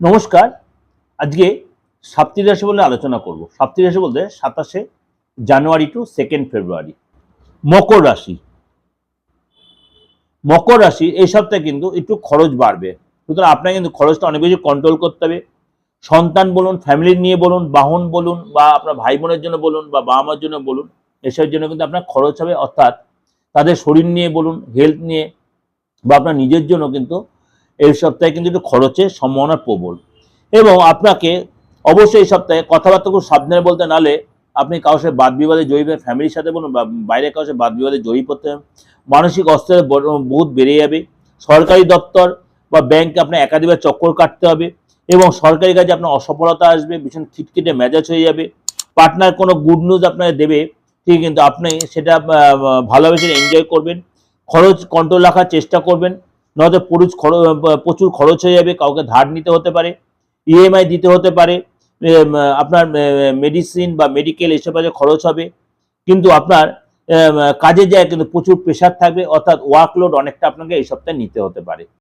নমস্কার। আজকে সাপ্তাহিক রাশি বলে আলোচনা করব। সাপ্তাহিক রাশি বলতে সাতাশে জানুয়ারি টু সেকেন্ড ফেব্রুয়ারি মকর রাশি। মকর রাশি, এই সপ্তাহে কিন্তু একটু খরচ বাড়বে। সুতরাং আপনাকে কিন্তু খরচটা অনেক বেশি কন্ট্রোল করতে হবে। সন্তান বলুন ফ্যামিলি নিয়ে বলুন, বাহন বলুন, বা আপনার ভাই বোনের জন্য বলুন, বা বাবা মার জন্য বলুন, এসবের জন্য কিন্তু আপনার খরচ হবে। অর্থাৎ তাদের শরীর নিয়ে বলুন হেলথ নিয়ে, বা আপনার নিজের জন্য কিন্তু এই সপ্তাহে কিন্তু একটু খরচের সম্ভাবনা প্রবল। এবং আপনাকে অবশ্যই এই সপ্তাহে কথাবার্তা খুব সাবধানে বলতে নালে আপনি কারোর সাথে বাদ বিবাদে জয়ী ফ্যামিলির সাথে বলুন বা বাইরে কারোর সাথে বাদ বিবাদে জয়ী করতে হবে। মানসিক অস্ত্রের বহুত বেড়ে যাবে। সরকারি দপ্তর বা ব্যাংকে আপনার একাধিবার চক্কর কাটতে হবে এবং সরকারি কাজে আপনার অসফলতা আসবে, ভীষণ খিটখিটে মেজাজ হয়ে যাবে। পার্টনার কোনো গুড নিউজ আপনাকে দেবে, ঠিক কিন্তু আপনি সেটা ভালোভাবে এনজয় করবেন। খরচ কন্ট্রোল রাখার চেষ্টা করবেন। নয়তো পুরুষ খরচ, প্রচুর খরচ হয়ে যাবে, কাউকে ধার নিতে হতে পারে ইএমআই দিতে হতে পারে আপনার মেডিসিন বা মেডিকেল এসব কাজে খরচ হবে, কিন্তু আপনার কাজে যায় কিন্তু প্রচুর প্রেশার থাকবে, অর্থাৎ ওয়ার্কলোড অনেকটা আপনাকে এই সপ্তাহে নিতে হতে পারে।